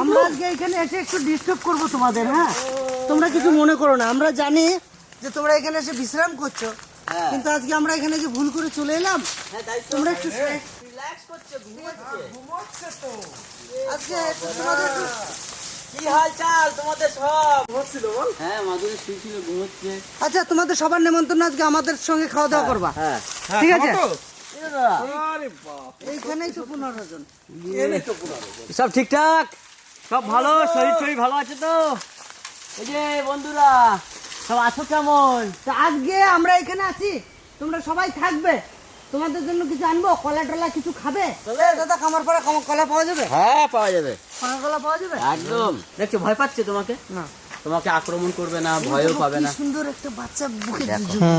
আমরা আজকে এখানে এসে একটু ডিস্টার্ব করব তোমাদের হ্যাঁ? তোমরা কিছু মনে করো না। আমরা জানি যে তোমরা এখানে এসে বিশ্রাম করছ। কিন্তু আজকে আমরা এখানে যে ভুল করে চলে এলাম তোমরা একটু আজকে তোমাদের একটু- কি হাল চাল তোমাদের সব হ্যাঁ মাধুরী শুয়েছিল ঘুমোচ্ছে। আচ্ছা তোমাদের সবার নেমন্তন্ন আজকে আমাদের সঙ্গে খাওয়া দাওয়া করবা। হ্যাঁ। ঠিক আছে? এইখানেই তো পনেরো জন এনেই তো পুরো সব ঠিকঠাক? সব ভালো শরীর শরীর ভালো আছে তো? এই যে বন্ধুরা সব আছো কেমন? আজকে আমরা এখানে আছি তোমরা সবাই থাকবে। তোমাদের জন্য কিছু আনব? কলা টলা কিছু খাবে? দাদা কামার পরে কলা পাওয়া যাবে? হ্যাঁ পাওয়া যাবে। কলা পাওয়া যাবে? একদম। দেখছ ভয় পাচ্ছে তোমাকে? না। তোমাকে আক্রমণ করবে না ভয়ও পাবে না। সুন্দর একটা বাচ্চা বুকে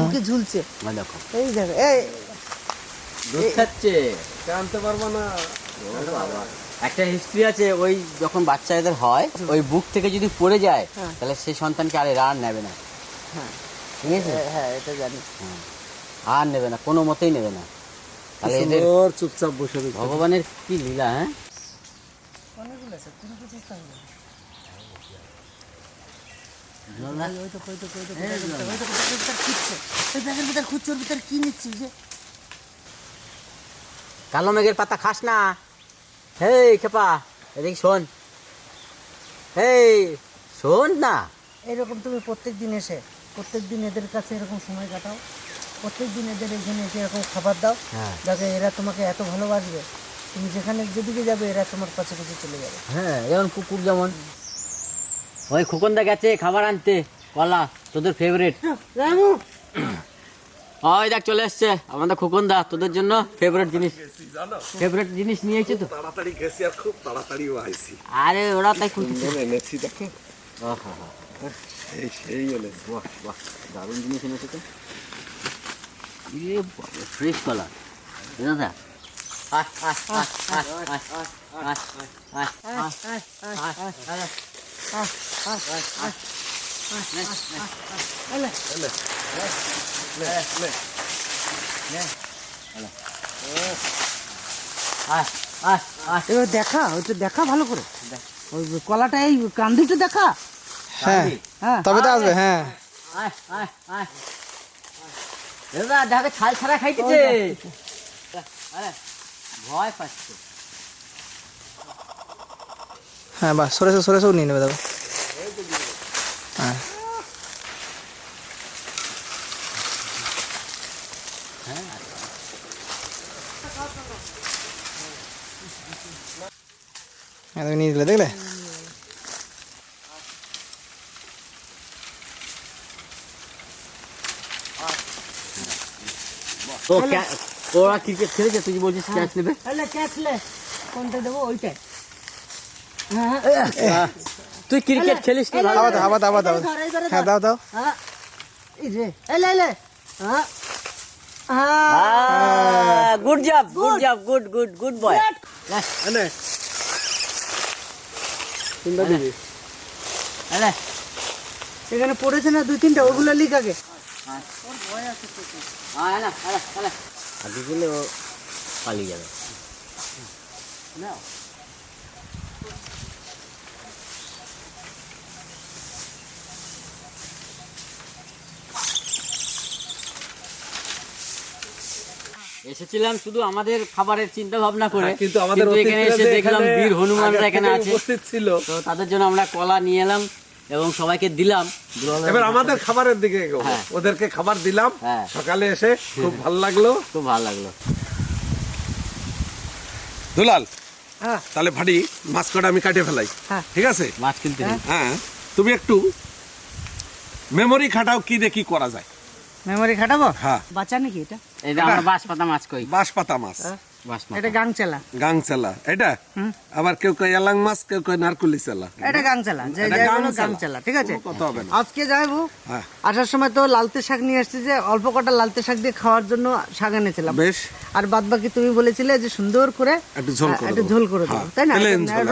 বুকে ঝুলছে। দেখো। এই দেখো এই দুধ খাচ্ছে জানতে পারব না একটা হিস্ট্রি আছে ওই যখন বাচ্চা এদের হয় ওই বুক থেকে যদি পড়ে যায় হ্যাঁ। তাহলে সেই সন্তানকে আর আর নেবে না হ্যাঁ। ঠিক আছে হ্যাঁ, হ্যাঁ এটা জানি আর নেবে না কোনো মতেই নেবে না তাহলে এদের চুপচাপ বসে ভগবানের কি লীলা হ্যাঁ। ওই তো ওই তো ওই তো ওই তো ওই তো ওই কালো মেঘের পাতা খাস না। হেই খেপা এদিকে শোন। হেই শোন না। এরকম তুমি প্রত্যেক দিন এসে প্রত্যেক দিন এদের কাছে এরকম সময় কাটাও। প্রত্যেক দিন এদের এখানে এসে এরকম খাবার দাও হ্যাঁ। যাতে এরা তোমাকে এত ভালোবাসবে। তুমি যেখানে যেদিকে যাবে এরা তোমার কাছে কাছে চলে যাবে। হ্যাঁ যেমন কুকুর যেমন। ওই খোকনদা গেছে খাবার আনতে। কলা তোদের ফেভারিট রামু! ওই দেখ চলে এসছে আমাদের খোকনদা তোদের জন্য ফেভারিট জিনিস ফেভারিট জিনিস নিয়ে এসেছে তো তাড়াতাড়ি গেছি আর খুব তাড়াতাড়িও আইছি আরে ওরা তাই খুঁজছে সুন্দর এনেছি দেখো আহা, এই সেই এনেছি বাহ বাহ দারুণ জিনিস এনেছে তো ইয়ে ফ্রেশ কলা দাদা আয় এবার দেখা ভালো করে। কলাটা এই দেখা। হ্যাঁ হ্যাঁ।, হ্যাঁ। ছাল ছাড়া ভয় হ্যাঁ সরেছে নিয়ে নেবে দাদা। ಅದು ನೀರಿಲ್ಲ ತೆಗಲೇ তো ওরা ক্রিকেট খেলেছে তুই বলছিস ক্যাচ নেবে ক্যাচ লে কোনটা দেবো ওইটাই হ্যাঁ তুই ক্রিকেট খেলিস না? হ্যাঁ, দাও দাও দাও দাও হ্যাঁ দাও দাও। Good job good job good good good boy আনে তিনটা দিবি। আনে এখানে পড়েছে না দুই তিনটা? ওগুলো লিখ আগে। আগে গেলে ও পালিয়ে যাবে। না। এসেছিলাম শুধু আমাদের খাবারের চিন্তা ভাবনা করে হ্যাঁ, কিন্তু আমাদের এখানে এসে দেখলাম বীর হনুমানরা এখানে আছে। উপস্থিত ছিল। তো তাদের জন্য আমরা কলা নিয়ে এলাম এবং সবাইকে দিলাম। এবার আমাদের খাবারের দিকে। হ্যাঁ। ওদেরকে খাবার দিলাম। হ্যাঁ। সকালে এসে খুব ভালো লাগল। খুব ভালো লাগল। দুলাল হ্যাঁ। তাহলে ভাটি মাছ কটা আমি কাটে ফেলাই। হ্যাঁ। ঠিক আছে? মাছ কিনতে হ্যাঁ। তুমি একটু মেমোরি খাটাও কি দেখি করা যায়। মেমোরি খাটাবো? হ্যাঁ। বাচ্চা নাকি এটা? এটা আমরা বাঁশপাতা মাছ কই? বাঁশপাতা মাছ। পাতা এটা গাংচালা। গাংচালা এটা? আবার কেউ কয় এলাং মাছ কেউ কয় নারকুলি চালা। এটা গাংচালা যে এটা যাই বলো গাংচালা। গাংচালা ঠিক আছে? কোনো কথা হবে না। আজকে যাইবো হ্যাঁ। আসার সময় তো লালতে শাক নিয়ে আসছি যে অল্প কটা লালতে শাক দিয়ে খাওয়ার জন্য শাক এনেছিলাম। বেশ। আর বাদ বাকি তুমি বলেছিলে যে সুন্দর করে একটু ঝোল করে একটু দেবো। ঝোল করে দেবো হ্যাঁ, তাই না?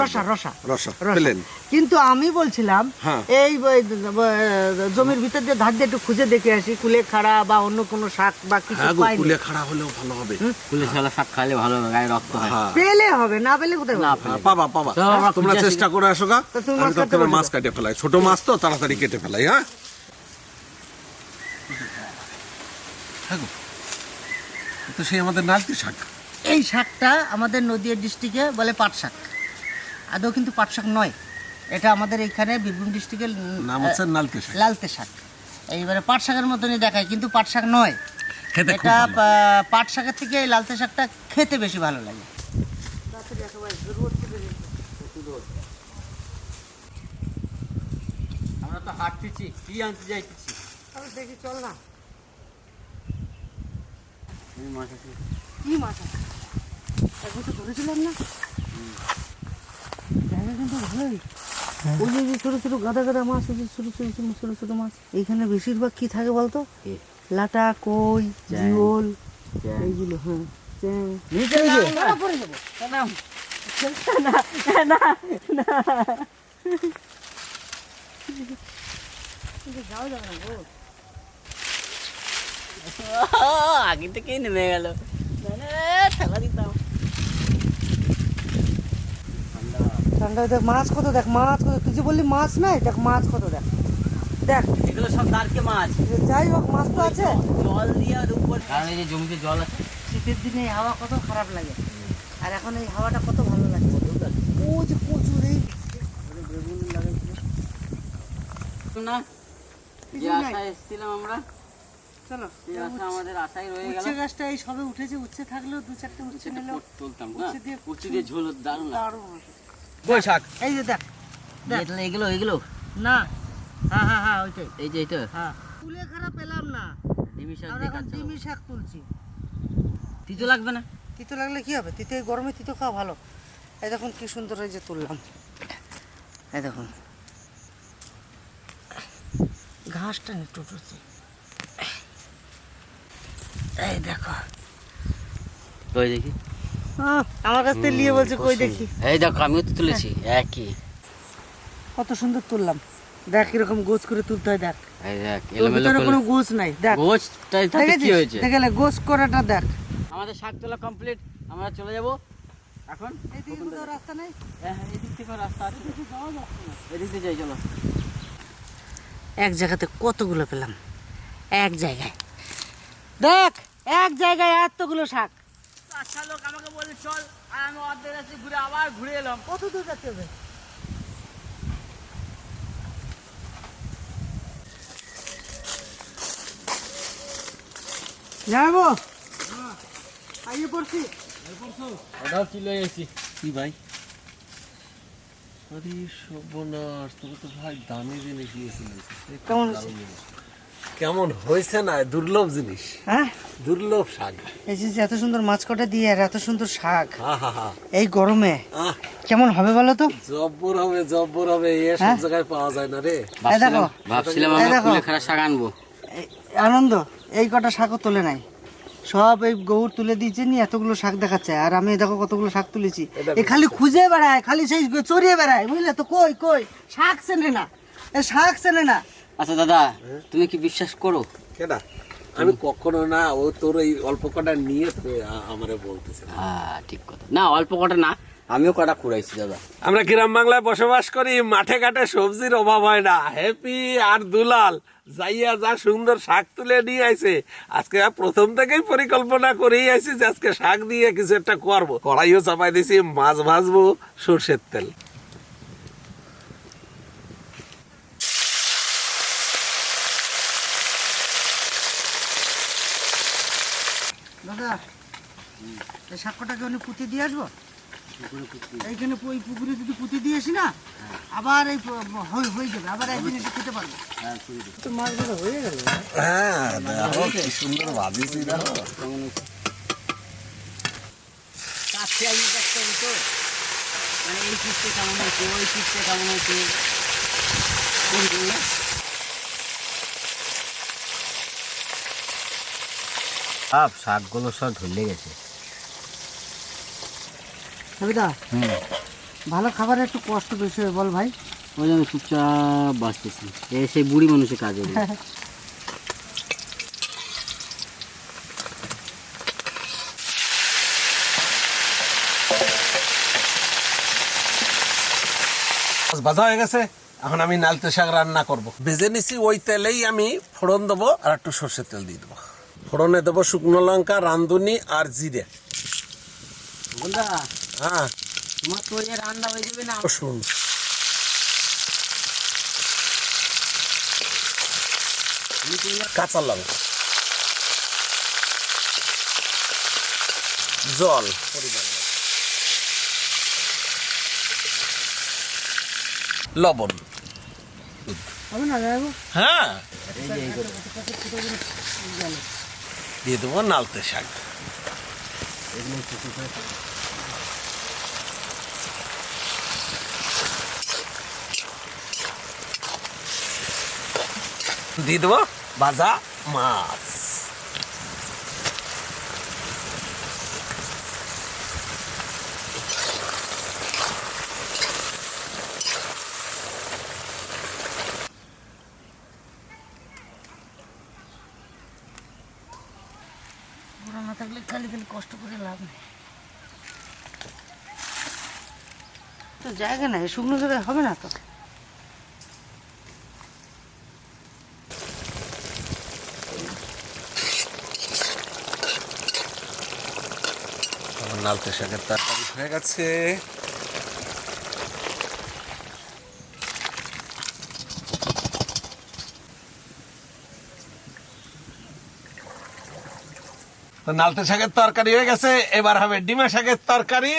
রসা রসা রসা। কিন্তু আমি বলছিলাম হ্যাঁ। এই জমির ভিতর দিয়ে ধার দিয়ে একটু খুঁজে দেখে আসি কুলে খাড়া বা অন্য কোনো শাক বা কিছু কুলে খাড়া হলেও ভালো হবে। কুলে শালা শাক খাইলে ভালো ভালো গায়ে রক্ত হয়। পেলে হবে না পেলে কোথায় না পাবা পাবা। তোমরা চেষ্টা করে আসো গা। আমি মাছ কাটতে ততক্ষণে বসো। মাছ কাটে ফেলাই। ছোট মাছ তো তাড়াতাড়ি কেটে ফেলাই হ্যাঁ? তো সেই আমাদের নালতি শাক। এই শাকটা আমাদের নদীয়া ডিস্ট্রিক্টে বলে পাট শাক। আদৌ কিন্তু পাট শাক নয়। এটা আমাদের এখানে বীরভূম ডিস্ট্রিক্টের নাম হচ্ছে নালতি শাক। লালতে শাক। এইবারে পাট শাকের মতনই দেখায় কিন্তু পাট শাক নয়। খেতে খুব এটা ভালো। পা- পাট শাকের থেকে এই লালতে শাকটা খেতে বেশি ভালো লাগে আমরা তো হাঁটতেছি কি আনতে যাইতেছি দেখি চল না এই মাছ আছে। কি মাছ আছে একবার তো ধরেছিলাম না জায়গা কিন্তু ভালোই ওই যে যে ছোট ছোট গাদা গাদা মাছ আছে ছোট ছোট ছোট ছোট ছোট মাছ এইখানে বেশিরভাগ কি থাকে বলতো কি? লাটা কই জিওল এইগুলো হ্যাঁ আগে থেকেই নেমে গেল। মানে ঠেলা দিতাম। ঠান্ডা দেখ মাছ কত দেখ মাছ কত তুই যে বললি মাছ নাই দেখ মাছ কত দেখ। দেখ। এগুলো সব দাঁড়কে মাছ? যাই হোক মাছ তো আছে। জল দিয়ে আর উপর কারণ এই যে জমিতে জল আছে। শীতের দিনে এই হাওয়া কত খারাপ লাগে। আর এখন এই হাওয়াটা কত ভালো লাগছে ও যে প্রচুর এই না। যে কিছু এসেছিলাম আমরা। চলো আমাদের আশায় রয়ে গেল। উচ্ছে গাছটা এই সবে উঠেছে। উচ্ছে থাকলেও দু চারটে উচ্ছে সেটা তুলতাম না? উচ্ছে দিয়ে- ঝোল দারুণ দারুণ বৈশাখ। এই যে দেখ এগুলো এগুলো। না হ্যাঁ হ্যাঁ হ্যাঁ ওইটাই। এই যে এটা। হ্যাঁ। তুলে খারাপ পেলাম না। ডিমি শাক দিয়ে এখন ডিমি শাক তুলছি। তিতো লাগবে না? তিতো লাগলে কি হবে? তিতো এই গরমে তিতো খাওয়া ভালো। এই দেখুন কি সুন্দর এই যে তুললাম। এই দেখুন। ঘাসটা টোটোতে এই দেখো। কই দেখি? আমার কাছ থেকে নিয়ে বলছে কই দেখি? এই দেখো আমিও তো তুলেছি একই। কত সুন্দর তুললাম। দেখ কীরকম গোছ করে তুলতে হয় দেখ। কোনো গোছ নাই দেখ। হয়েছে? দেখলে গোছ করাটা দেখ। আমাদের শাক তোলা কমপ্লিট আমরা চলে যাব। এখন এইদিকে কোথাও রাস্তা নেই? হ্যাঁ হ্যাঁ, এদিক থেকে রাস্তা আছে। এদিক দিয়ে যাই চলো। এক জায়গাতে কতগুলো পেলাম? এক জায়গায়। দেখ এক জায়গায় এতগুলো শাক। আচ্ছা লোক আমাকে বলে চল আর আমি অর্ধেক ঘুরে আবার ঘুরে এলাম। কত দূর যেতে হবে যাব। আইয়ে পড়ছি। ওটাও কিলো এসেছি। কি ভাই? আরে সর্বনাশ তোকে তো ভাই দামি জিনিস কেমন কেমন হয়েছে না? দুর্লভ জিনিস। হ্যাঁ? দুর্লভ শাক। এই যে এত সুন্দর মাছ কটা দিয়ে আর এত সুন্দর শাক। হা হা হা। এই গরমে। আহ। কেমন হবে বলো তো? জব্বর হবে জব্বর হবে। এ সব হ্যাঁ? জায়গায় পাওয়া যায় না রে। দেখো। ভাবছিলাম আমরা শাক আনব। আনন্দ। এই কটা শাকও তোলে নাই। সব এই গৌর তুলে দিয়েছে নি এতগুলো শাক দেখাচ্ছে। আর আমি দেখো কতগুলো শাক তুলেছি। এ খালি খুঁজে বেড়ায় খালি সেই চড়িয়ে বেড়ায়। বুঝলে তো? কই কই? শাক চেনে না। এ শাক চেনে না। আচ্ছা দাদা তুমি কি বিশ্বাস করো? কেডা? আমি কখনো না ও তোর এই অল্প কটা নিয়ে আমারে বলতেছে। হ্যাঁ ঠিক কথা। না অল্প কটা না আমিও কটা কুড়াইছি দাদা। আমরা গ্রাম বাংলায় বসবাস করি মাঠে ঘাটে সবজির অভাব হয় না। হ্যাপি আর দুলাল। যাইয়া যা সুন্দর শাক তুলে নিয়ে আইছে। আজকে প্রথম থেকেই পরিকল্পনা করেই আইছি যে আজকে শাক দিয়ে কিছু একটা করব। কড়াইও চাপাই দিছি, মাছ ভাজবো, সর্ষের তেল। দাদা, এই উনি পুঁতে দিয়ে আসব? এইখানে ওই পুকুরে যদি পুঁতে দিয়ে আসি না আবার এই হয়ে হয়ে যাবে আবার একদিন এসে খেতে পারব। তো মাছগুলো হয়ে গেল? হ্যাঁ দেখো কি সুন্দর ভাজিছি দেখো। কাছে আমি দেখতে তো। মানে এই পিসটা কেমন হয়েছে ওই পিসটা কেমন হয়েছে? সব শাকগুলো সব ধরলে গেছে। সবিতা ভালো খাবার একটু কষ্ট বেশি হয় বল ভাই। ওই আমি চুপচাপ বাঁচতেছি এ সেই বুড়ি মানুষের কাজ হবে। ভাজা হয়ে গেছে এখন আমি নালতে শাক রান্না করব। ভেজে নিছি ওই তেলেই আমি ফোড়ন দেবো আর একটু সর্ষের তেল দিয়ে দেবো। ফোড়নে দেবো শুকনো লঙ্কা রাঁধুনি আর জিরে। বন্ধা হ্যাঁ। তোমার তো রান্না হয়ে যাবে না। কাঁচা লঙ্কা। জল পরিমাণ লবণ। হ্যাঁ। দিয়ে দেবো নালতে শাক। দিয়ে দেবো ভাজা মাছ। ওরা না থাকলে খালি খালি কষ্ট করে লাভ নেই। তো জায়গা নাই শুকনো জায়গায় হবে না তো? নালতে শাকের তরকারি হয়ে গেছে। তো নালতে শাকের তরকারি হয়ে গেছে, এবার হবে ডিমা শাকের তরকারি।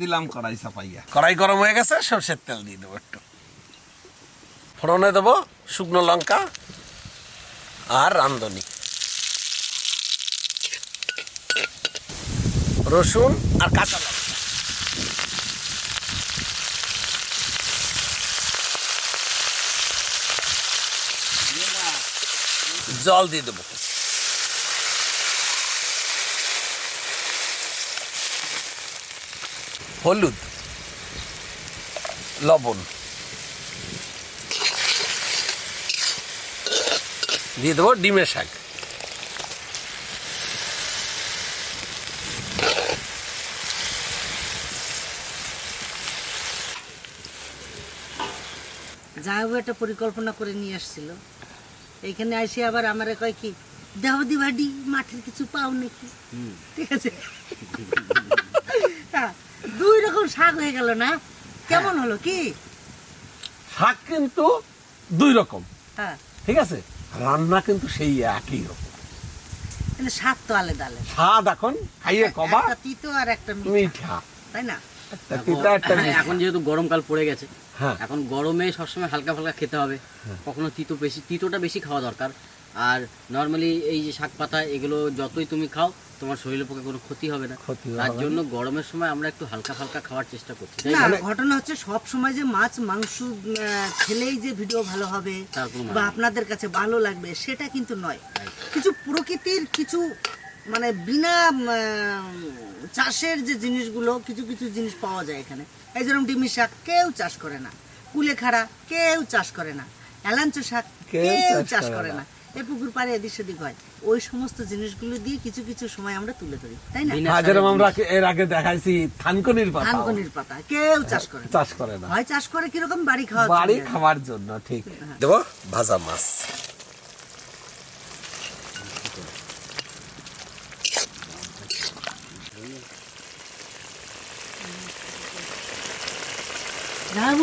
দিলাম কড়াই চাপাইয়া। কড়াই গরম হয়ে গেছে, সর্ষের তেল দিয়ে দেবো একটু। ফোড়নে দেবো শুকনো লঙ্কা আর রান্ধনি রসুন আর কাঁচা লঙ্কা। জল দিয়ে দেবো। হলুদ লবণ দিয়ে দেবো ডিমের শাক। যা হোক একটা পরিকল্পনা করে নিয়ে আসছিল। এইখানে আসে আবার আমার কয় কি দেহদি ভাডি মাঠের কিছু পাও নাকি? ঠিক আছে? হ্যাঁ, দুই রকম শাক হয়ে গেল না? কেমন হলো কি? শাক কিন্তু দুই রকম। হ্যাঁ। ঠিক আছে? রান্না কিন্তু সেই একই রকম। স্বাদ তো আলাদা আলাদা। স্বাদ এখন খাইয়ে কবা। তিতো আর একটা মিঠা। তাই না? তিতা এখন যেহেতু গরমকাল পড়ে গেছে হ্যাঁ এখন গরমে সবসময় হালকা ফালকা খেতে হবে। কখনো তিতো বেশি তিতোটা বেশি খাওয়া দরকার। আর নর্মালি এই যে শাক পাতা এগুলো যতই তুমি খাও তোমার শরীরের পক্ষে কোনো ক্ষতি হবে না। ক্ষতি তার জন্য গরমের সময় আমরা একটু হালকা ফালকা খাওয়ার চেষ্টা করছি? ঘটনা হচ্ছে সব সময় যে মাছ মাংস খেলেই যে ভিডিও ভালো হবে মানে বা আপনাদের কাছে ভালো লাগবে সেটা কিন্তু নয়। কিছু প্রকৃতির কিছু মানে বিনা চাষের যে জিনিসগুলো কিছু কিছু জিনিস পাওয়া যায় এখানে। এই যেরকম ডিমি শাক কেউ চাষ করে না। কুলেখাড়া কেউ চাষ করে না। এলাঞ্চ শাক কেউ চাষ করে না। এই পুকুর পাড়ে এদিক সেদিক হয়। ওই সমস্ত জিনিসগুলো দিয়ে কিছু কিছু সময় আমরা তুলে ধরি তাই না? হ্যাঁ, যেরকম আমরা এর আগে দেখাইছি থানকনির পাতা। ধানকনির পাতা কেউ চাষ করে চাষ করে না। হয় চাষ করে কীরকম বাড়ি খাওয়া বাড়ি খাওয়ার জন্য ঠিক। দেবো ভাজা মাছ। যাব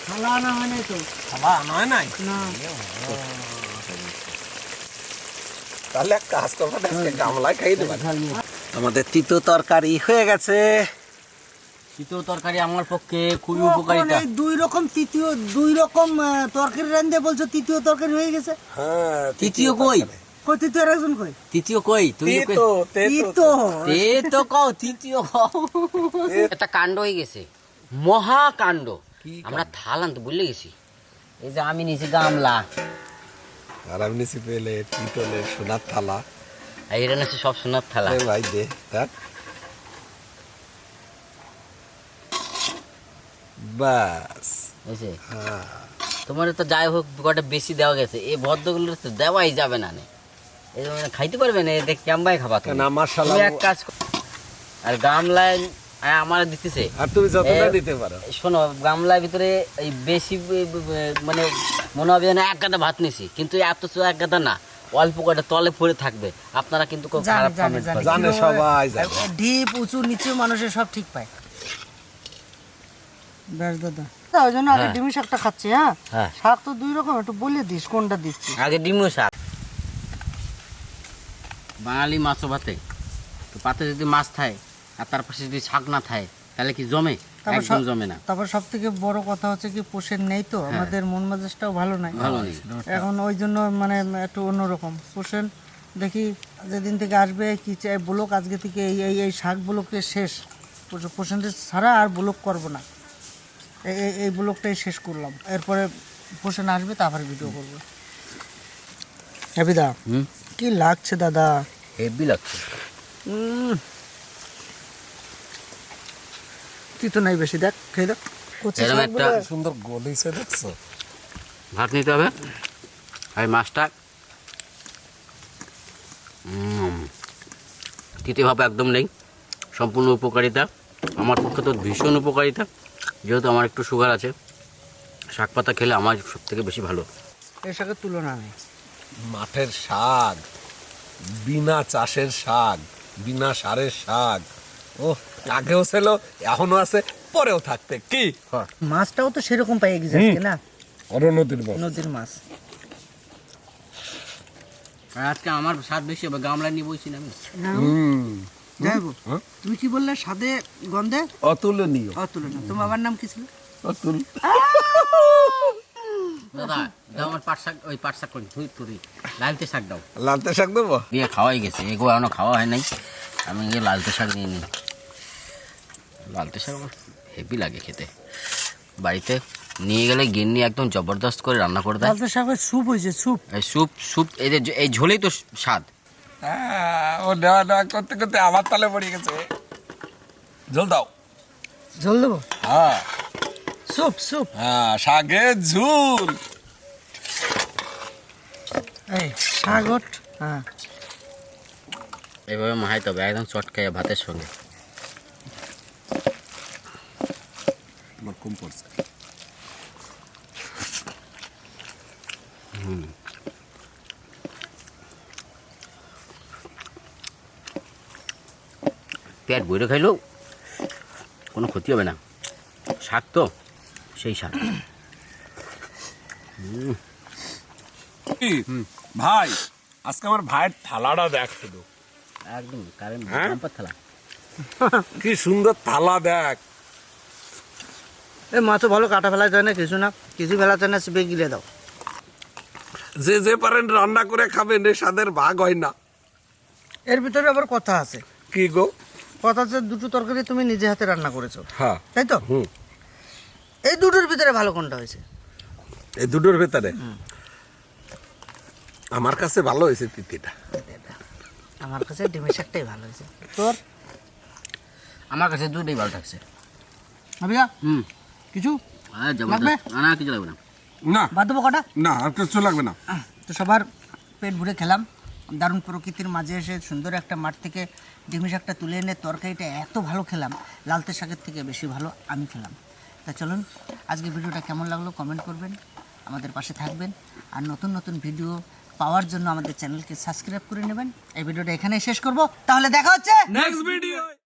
খালা আনা হয় নাই তো খাওয়া নয় নাই না তাহলে এক কাজ করব আজকে গামলায় খাই দেবো আমাদের তিতো তরকারি হয়ে গেছে তিতো তরকারি আমার পক্ষে খুবই উপকারিতা এই দুই রকম তৃতীয় দুই রকম তরকারি রান্ধে বলছো তৃতীয় তরকারি হয়ে গেছে হ্যাঁ তৃতীয় কই কই তৃতীয় একজন কই তৃতীয় কই তুমি তিতো তিতো তো কও তৃতীয় কও একটা কাণ্ড হয়ে গেছে মহা কাণ্ড? আমরা থাল আনতে ভুলে গেছি? এই যে আমি নিছি গামলা। আর আমি নিচে পেলে পিতলের সোনার থালা। আর এটা নিচ্ছে সব সোনার থালা। ভাই দে দেখ। বাস হ্যাঁ। তোমার তো যাই হোক কটা বেশি দেওয়া গেছে। এই ভদ্রগুলো তো দেওয়াই যাবে না নে। এই মানে খাইতে পারবে না এতে কেমবাই খাবা তুমি? না, মাশাআল্লাহ। তুমি এক কাজ কর- আর গামলায় আমার দিতেছে। আর তুমি যতটা দিতে পারো। শোনো গামলার ভিতরে এই বেশি মানে মনে হবে যেন এক গাদা ভাত নিছি কিন্তু এত তো এক গাদা না অল্প কটা তলে পড়ে থাকবে। আপনারা কিন্তু খুব খারাপ কমেন্ট জানে। সবাই ডিপ উঁচু নিচু মানুষের সব ঠিক পায়। বেশ দাদা। তা ওই জন্য আগে হ্যাঁ। শাকটা খাচ্ছি হ্যাঁ? হ্যাঁ। শাক তো দুই রকম একটু বলে দিস কোনটা দিচ্ছি আগে শাক। বাঙালি মাছও ভাতে। তো পাতে যদি মাছ থাকে আর তার পাশে যদি শাক না থাকে তাহলে কি জমে? তারপর একদম জমে না। তারপর সব থেকে বড় কথা হচ্ছে কি পোষের নেই তো। আমাদের মন মেজাজটাও ভালো নাই। এখন ওই জন্য মানে একটু অন্যরকম। পোষেন দেখি যেদিন থেকে আসবে কি চাই ব্লক আজকে থেকে এই এই এই শাক ব্লকে শেষ। পোষেনদের ছাড়া আর ব্লক করব না। এই এই- ব্লকটাই শেষ করলাম। এরপরে পোষণ আসবে তারপরে ভিডিও করব। হ্যাপিদা হুম? কি লাগছে দাদা? হেভি লাগছে উম। তুই তো নাই বেশি দেখ খেয়ে দেখ। এরকম একটা- সুন্দর গলিছে দেখছ ভাত নিতে হবে। আর মাছটা। তৃতীয়ভাবে একদম নেই। সম্পূর্ণ উপকারিতা। আমার পক্ষে তো ভীষণ উপকারিতা। যেহেতু আমার একটু সুগার আছে। শাক পাতা খেলে আমার সব থেকে বেশি ভালো। এই শাকের তুলনা নেই। মাঠের শাক বিনা চাষের শাক বিনা সারের শাক ও আগেও ছিল এখনও আছে পরেও থাকতে। কি? মাছটাও তো সেরকম পাই গেছে আজকে না? অর নদীর মাছ। নদীর মাছ। আজকে আমার স্বাদ বেশি হবে গামলা নিয়ে বইছি না আমি? হুম। যাই হোক, তুমি কি বললে স্বাদে গন্ধে? অতুলনীয়। অতুলনীয়। তোমার বাবার নাম কি ছিল? অতুল। দাদা দাও আমার পাট শাক ওই পাট শাক করি তুই তুই লালতে শাক দাও। লালতে শাক দেবো? দিয়ে খাওয়াই গেছে এগো এখনও খাওয়া হয় নাই। আমি গিয়ে লালতে শাক নিয়ে নিই। লালতে শাক আমার হেভি লাগে খেতে। বাড়িতে নিয়ে গেলে গিন্নি একদম জবরদস্ত করে রান্না করে দেয়। লালতে শাকের স্যুপ হয়েছে স্যুপ। এই স্যুপ স্যুপ এই যে এই ঝোলেই তো স্বাদ। হ্যাঁ, ও নেওয়া নেওয়া করতে করতে আবার তালে পড়ে গেছে। ঝোল দাও। জল দেবো? হ্যাঁ। Soup soup. হ্যাঁ শাকের ঝুল। এই শাগট হ্যাঁ। এইভাবে মাহাইতে হবে একদম চটকাইয়া ভাতের সঙ্গে। আমার কম পড়ছে। পেট বইরে খাইলেও কোনো ক্ষতি হবে না। শাক তো সেই শাক? ভাই আজকে আমার ভাইয়ের থালাটা দেখ শুধু। একদম কারেন্ট হ্যাঁ? থালা। কি সুন্দর থালা দেখ। এই মাছও ভালো কাটা ফেলা যায় না কিছু না কিছু ফেলা যায় না চেপে গিলে দাও। যে যে পারেন রান্না করে খাবেন এর স্বাদের ভাগ হয় না। এর ভিতরে আবার কথা আছে। কি গো? কথা আছে দুটো তরকারি তুমি নিজে হাতে রান্না করেছ। হ্যাঁ। তাই তো? হুম। এই দুটোর ভিতরে ভালো কোনটা হয়েছে? এই দুটোর ভেতরে? আমার কাছে ভালো হয়েছে তিতিটা। আমার কাছে ডিমের শাকটাই ভালো হয়েছে। তোর? আমার কাছে দুটোই ভালো থাকছে। ভাবিয়া? হুম। কিছু? লাগবে? না কিছু লাগবে না। না। বাদ দেবো কটা? না আর কিছু লাগবে না। তো সবার পেট ভরে খেলাম। দারুণ প্রকৃতির মাঝে এসে সুন্দর একটা মাঠ থেকে ডিমি শাকটা তুলে এনে তরকারিটা এত ভালো খেলাম। লালতে শাকের থেকে বেশি ভালো আমি খেলাম। তা চলুন আজকে ভিডিওটা কেমন লাগল কমেন্ট করবেন আমাদের পাশে থাকবেন। আর নতুন নতুন ভিডিও পাওয়ার জন্য আমাদের চ্যানেলকে সাবস্ক্রাইব করে নেবেন। এই ভিডিওটা এখানে শেষ করব। তাহলে দেখা হচ্ছে! Next video